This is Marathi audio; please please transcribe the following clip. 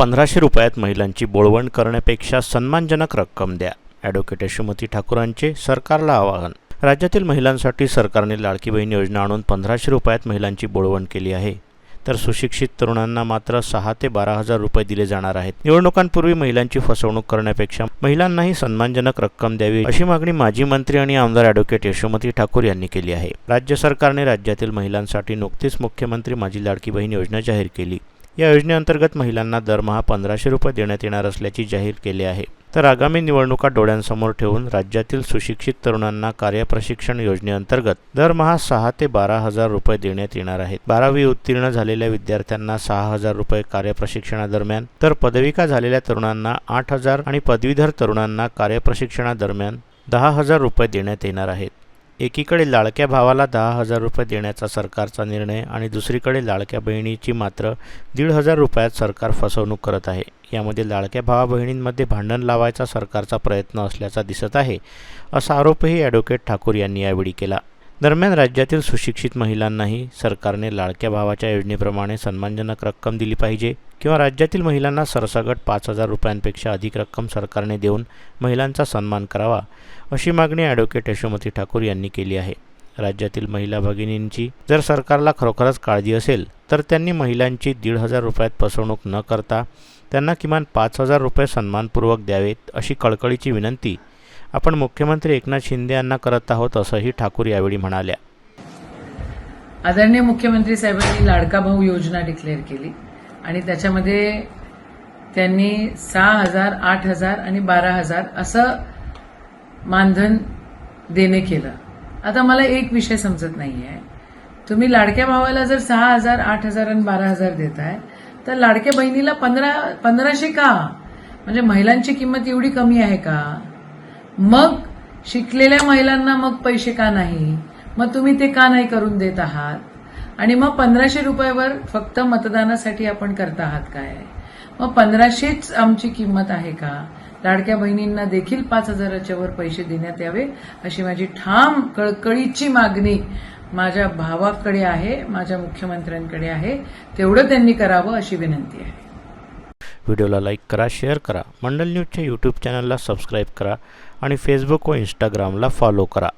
पंधराशे रुपयात महिलांची बोळवण करण्यापेक्षा सन्मानजनक रक्कम द्या. ॲडव्होकेट यशोमती ठाकूरांचे सरकारला आवाहन. राज्यातील महिलांसाठी सरकारने लाडकी बहीण योजना आणून पंधराशे रुपयात महिलांची बोळवण केली आहे. तर सुशिक्षित तरुणांना मात्र सहा ते बारा हजार रुपये दिले जाणार आहेत. निवडणुकांपूर्वी महिलांची फसवणूक करण्यापेक्षा महिलांनाही सन्मानजनक रक्कम द्यावी अशी मागणी माजी मंत्री आणि आमदार ॲडव्होकेट यशोमती ठाकूर यांनी केली आहे. राज्य सरकारने राज्यातील महिलांसाठी नुकतीच मुख्यमंत्री माझी लाडकी बहीण योजना जाहीर केली. या योजनेअंतर्गत महिलांना दरमहा पंधराशे रुपये देण्यात येणार असल्याची जाहीर केली आहे. तर आगामी निवडणुका डोळ्यांसमोर ठेवून राज्यातील सुशिक्षित तरुणांना कार्यप्रशिक्षण योजनेअंतर्गत दरमहा सहा ते बारा हजार रुपये देण्यात येणार आहेत बारावी उत्तीर्ण झालेल्या विद्यार्थ्यांना सहा हजार रुपये कार्यप्रशिक्षणादरम्यान तर पदविका झालेल्या तरुणांना आठ हजार आणि पदवीधर तरुणांना कार्यप्रशिक्षणादरम्यान दहा हजार रुपये देण्यात येणार आहेत. एकीकडे लाडक्या भावाला दहा हजार रुपये देण्याचा सरकारचा निर्णय आणि दुसरीकडे लाडक्या बहिणीची मात्र दीड हजार रुपयात सरकार फसवणूक करत आहे. यामध्ये लाडक्या भावा बहिणींमध्ये भांडण लावायचा सरकारचा प्रयत्न असल्याचा दिसत आहे असा आरोपही ॲडव्होकेट ठाकूर यांनी यावेळी केला. दरम्यान राज्यातील सुशिक्षित महिलांनाही सरकारने लाडक्या भावाच्या योजनेप्रमाणे सन्मानजनक रक्कम दिली पाहिजे किंवा राज्यातील महिलांना सरसगट पाच हजार रुपयांपेक्षा अधिक रक्कम सरकारने देऊन महिलांचा सन्मान करावा अशी मागणी ॲडव्होकेट यशोमती ठाकूर यांनी केली आहे. राज्यातील महिला भगिनींची जर सरकारला खरोखरच काळजी असेल तर त्यांनी महिलांची दीड हजार रुपयात फसवणूक न करता त्यांना किमान पाच हजार रुपये सन्मानपूर्वक द्यावेत अशी कळकळीची विनंती आपण मुख्यमंत्री एकनाथ शिंदे यांना करत आहोत असंही ठाकूर यावेळी म्हणाल्या. आदरणीय मुख्यमंत्री साहेबांनी लाडका भाऊ योजना डिक्लेअर केली आणि त्याच्यामध्ये त्यांनी सहा हजार आठ हजार आणि बारा हजार असं मानधन देणे केलं. आता मला एक विषय समजत नाही आहे तुम्ही लाडक्या भावाला जर सहा हजार आठ हजार आणि बारा हजार देताय तर लाडक्या बहिणीला पंधरा पंधराशे का? म्हणजे महिलांची किंमत एवढी कमी आहे का? मग शिकलेल्या महिलांना मग पैसे का नाही? मग तुम्ही ते का नाही करून देत आहात? आणि मग पंधराशे रुपयावर फक्त मतदानासाठी आपण करत आहात काय? मग पंधराशेच आमची किंमत आहे का? लाडक्या बहिणींना देखील पाच हजाराच्या वर पैसे देण्यात यावे अशी माझी ठाम कळकळीची मागणी माझ्या भावाकडे आहे माझ्या मुख्यमंत्र्यांकडे आहे. तेवढं त्यांनी करावं अशी विनंती आहे. व्हिडिओला लाईक करा शेअर करा. मंडल न्यूजच्या यूट्यूब चॅनलला सबस्क्राईब करा आणि फेसबुक व इंस्टाग्रामला फॉलो करा.